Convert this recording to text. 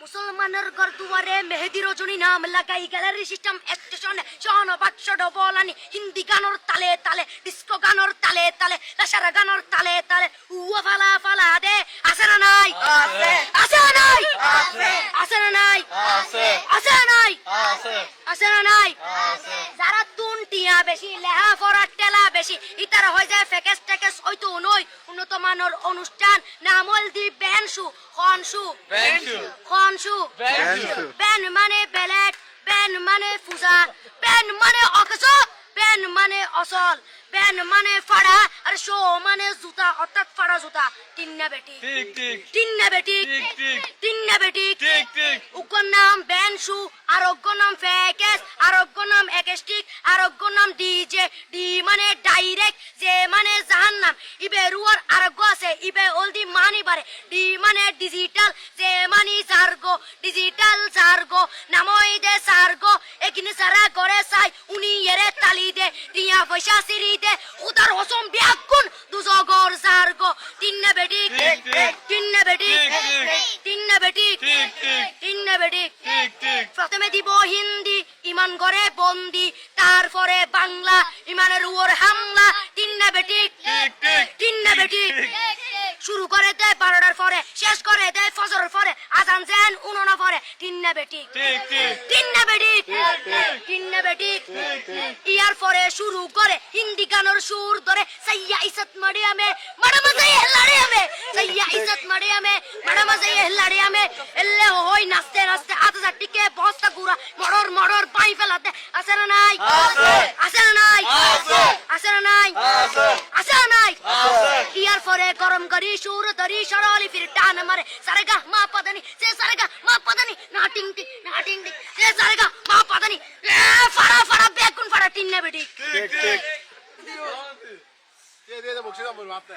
মুসলমানের ঘর দুয়ারে মেহেদি রজনী নাম লাগাই গ্যালারি সিস্টেম স্টেশনে শন বাক্স ডবলানি হিন্দি গানর তালে তালে ডিস্কো গানর তালে তালে লাসারা গানর তালে তালে। উয়া ফালা ফালা দে আছে না নাই? আছে। না নাই? আছে। না নাই? আছে। না নাই? আছে। আছে না নাই? যারা তুন টিয়া বেশি লেহা ফরার টেলা বেশি ইতারা হয়ে যায় ফেকেস টেকেস হয়তো নই উন্নত মানের অনুষ্ঠান নামল দি বেনসু খনসু বেনসু। খনসু বেনসু। বেন মানে বেলেট বেন মানে ফুজা বেন মানে অকস বেন মানে অসল বেন মানে ফাড়া আর শো মানে জুতা অর্থাৎ ফাড়া জুতা। তিন্না বেটি। তিন্না বেটি। তিন্না বেটি। উগ্র নাম বেনসু আরোগ্য নাম ফেকেস নাম একেস্টিক আরোগ্য নাম ডিজে ডি মানে ডাইরেক্ট যে মানে জাহান্নাম। ইবে রুয়ার আরোগ্য আছে ইবে অলদি মানি পারে ডি মানে ডিজিটাল যে মানি সার্গো ডিজিটাল সার্গো নামই দে সার্গো। এখানে সারা করে চাই উনি এরে তালি দে। টিয়া পয়সা সিরি দে। উদার হসম বিয়াকুন দুজগর সার্গো তিন্নে বেটি। তিন্নে বেটি। তিন্নে বেটি। তিন্নে বেটি। প্রথমে দিব হিন্দি ইমান করে বন্দি। তারপরে বাংলা ইমানের উপর হামলা তিন্নে বেটি। ঠিক, ঠিক। তিন্নে বেটি। শুরু করে দেয় বারোটার পরে শেষ করে দেয় ফজরের পরে আজান যেন উনোনা পরে। তিন্নে বেটি। ঠিক ঠিক তিন্নে বেটি। তিন্নে বেটি। ইয়ার পরে শুরু করে হিন্দি গানের সুর ধরে সাইয়া ইসত মারিয়ামে ম্যাডাম সাইয়া হেলাড়িয়ামে সাইয়া ইসত মারিয়ামে ম্যাডাম সাইয়া হেলাড়িয়ামে এলে হই নাচতে নাচতে আধ টিকে বস্তা গুড়া মরর মরর পাই ফেলাতে আছে না নাই আছে। আছে না নাই আছে। আছে না নাই আছে। আছে না নাই আছে। গরম করি সুর ধরি সরলি ফির টান মারে। সারেগা মা পাদানি সে সারেগা মা পাদানি না টিং টিং না টিং টিং সে সারেগা মা পাদানি। এ ফাড়া ফাড়া বেকুন ফাড়া টিন্নে বেটি ঠিক। ঠিক দিয়ে দিয়ে বকশিস বলব আপনি